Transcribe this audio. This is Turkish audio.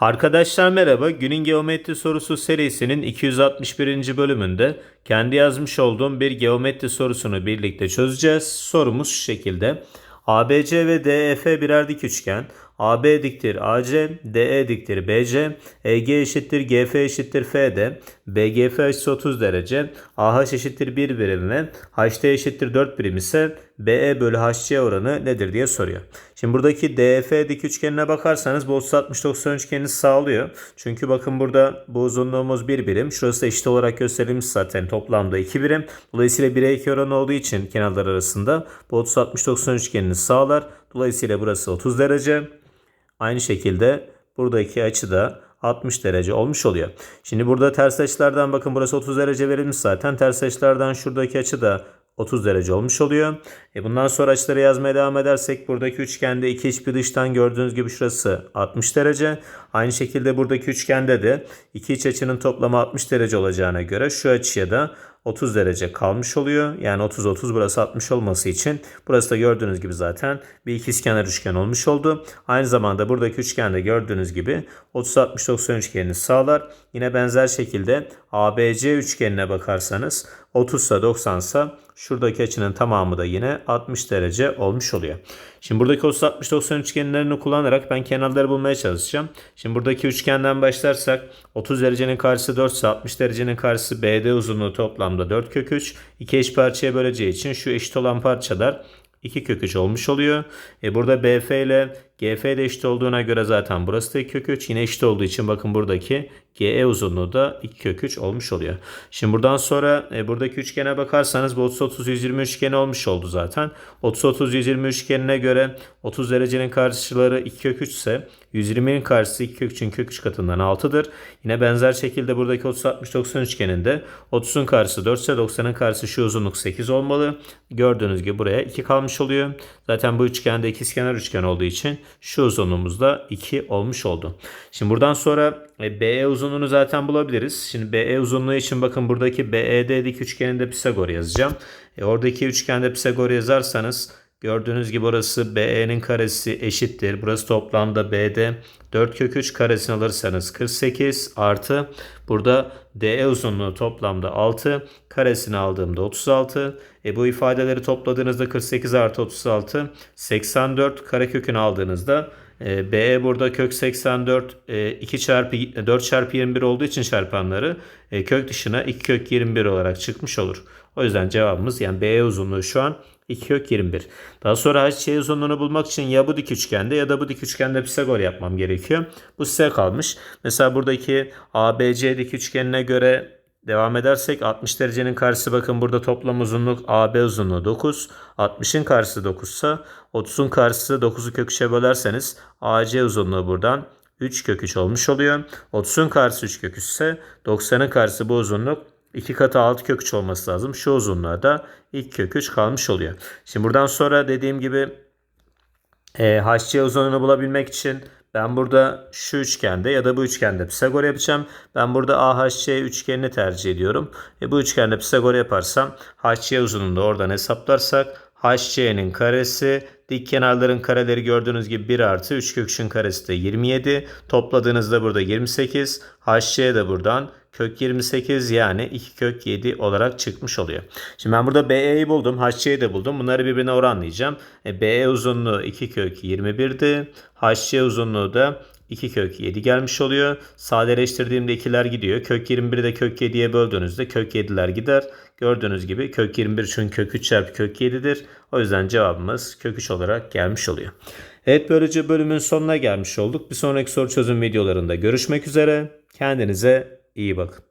Arkadaşlar merhaba. Günün geometri sorusu serisinin 261. bölümünde kendi yazmış olduğum bir geometri sorusunu birlikte çözeceğiz. Sorumuz şu şekilde. ABC ve DEF birer dik üçgen. AB diktir AC, DE diktir BC, EG eşittir GF eşittir FD, BGF açısı 30 derece, AH eşittir 1 birim ve HT eşittir 4 birim ise BE bölü HC oranı nedir diye soruyor. Şimdi buradaki DF dik üçgenine bakarsanız bu 30-60-90 üçgenini sağlıyor. Çünkü bakın burada bu uzunluğumuz 1 birim. Şurası da eşit olarak gösterilmiş zaten toplamda 2 birim. Dolayısıyla 1'e 2 oranı olduğu için kenarlar arasında bu 30-60-90 üçgenini sağlar. Dolayısıyla burası 30 derece. Aynı şekilde buradaki açı da 60 derece olmuş oluyor. Şimdi burada ters açılardan bakın burası 30 derece verilmiş zaten. Ters açılardan şuradaki açı da 30 derece olmuş oluyor. E bundan sonra açıları yazmaya devam edersek buradaki üçgende iki iç bir dıştan gördüğünüz gibi şurası 60 derece. Aynı şekilde buradaki üçgende de iki iç açının toplamı 60 derece olacağına göre şu açıya da 30 derece kalmış oluyor. Yani 30 30 burası 60 olması için burası da gördüğünüz gibi zaten bir ikizkenar üçgen olmuş oldu. Aynı zamanda buradaki üçgende gördüğünüz gibi 30 60 90 üçgenini sağlar. Yine benzer şekilde ABC üçgenine bakarsanız 30 ise 90 ise şuradaki açının tamamı da yine 60 derece olmuş oluyor. Şimdi buradaki 30 60 90 üçgenlerini kullanarak ben kenarları bulmaya çalışacağım. Şimdi buradaki üçgenden başlarsak 30 derecenin karşısı 4 ise 60 derecenin karşısı BD uzunluğu toplamda 4 kök 3. İki eş parçaya böleceği için şu eşit olan parçalar 2 kök 3 olmuş oluyor. E burada BF ile GF de eşit olduğuna göre zaten burası da 2 kök 3. Yine eşit olduğu için bakın buradaki GE uzunluğu da 2 kök 3 olmuş oluyor. Şimdi buradan sonra e, buradaki üçgene bakarsanız bu 30-30-120 üçgeni olmuş oldu zaten. 30-30-120 üçgenine göre 30 derecenin karşıları 2 kök 3 ise 120'nin karşısı 2 kök 3'ün kök 3 katından 6'dır. Yine benzer şekilde buradaki 30-60-90 üçgeninde 30'un karşısı 4 ise 90'ın karşısı şu uzunluk 8 olmalı. Gördüğünüz gibi buraya 2 kalmış oluyor. Zaten bu üçgende ikizkenar üçgen olduğu için şu uzunluğumuz da 2 olmuş oldu. Şimdi buradan sonra e, BE uzunluğunu zaten bulabiliriz. Şimdi BE uzunluğu için bakın buradaki BED dik üçgeninde Pisagor yazacağım. E, oradaki üçgende Pisagor yazarsanız gördüğünüz gibi orası BE'nin karesi eşittir. Burası toplamda BD 4 kök 3 karesini alırsanız 48 artı burada DE uzunluğu toplamda 6 karesini aldığımda 36. E bu ifadeleri topladığınızda 48 artı 36 84 karekökünü aldığınızda e, BE burada kök 84 e, 2 çarpı 4 çarpı 21 olduğu için çarpanları e, kök dışına 2 kök 21 olarak çıkmış olur. O yüzden cevabımız yani BE uzunluğu şu an 2 kök 21. Daha sonra HC uzunluğunu bulmak için ya bu dik üçgende ya da bu dik üçgende Pisagor yapmam gerekiyor. Bu size kalmış. Mesela buradaki ABC dik üçgenine göre Devam edersek 60 derecenin karşısı bakın burada toplam uzunluk AB uzunluğu 9. 60'ın karşısı 9 ise 30'un karşısı 9'u kök 3'e bölerseniz AC uzunluğu buradan 3 kök 3 olmuş oluyor. 30'un karşısı 3 kök 3 ise 90'ın karşısı bu uzunluk 2 katı 6 kök 3 olması lazım. Şu uzunluğa da 2 kök 3 kalmış oluyor. Şimdi buradan sonra dediğim gibi e, HC uzunluğunu bulabilmek için ben burada şu üçgende ya da bu üçgende Pisagor yapacağım. Ben burada AHC üçgenini tercih ediyorum. E bu üçgende Pisagor yaparsam HC uzunluğunu da oradan hesaplarsak HC'nin karesi dik kenarların kareleri gördüğünüz gibi 1 artı 3 kök 3'ün karesi de 27. Topladığınızda burada 28. HC de buradan kök 28 yani 2 kök 7 olarak çıkmış oluyor. Şimdi ben burada BE'yi buldum. HC'yi de buldum. Bunları birbirine oranlayacağım. E, BE uzunluğu 2 kök 21'di. HC uzunluğu da 2 kök 7 gelmiş oluyor. Sadeleştirdiğimde ikiler gidiyor. Kök 21'i de kök 7'ye böldüğünüzde kök 7'ler gider. Gördüğünüz gibi kök 21 çünkü kök 3 çarpı kök 7'dir. O yüzden cevabımız kök 3 olarak gelmiş oluyor. Evet böylece bölümün sonuna gelmiş olduk. Bir sonraki soru çözüm videolarında görüşmek üzere. Kendinize iyi bakın.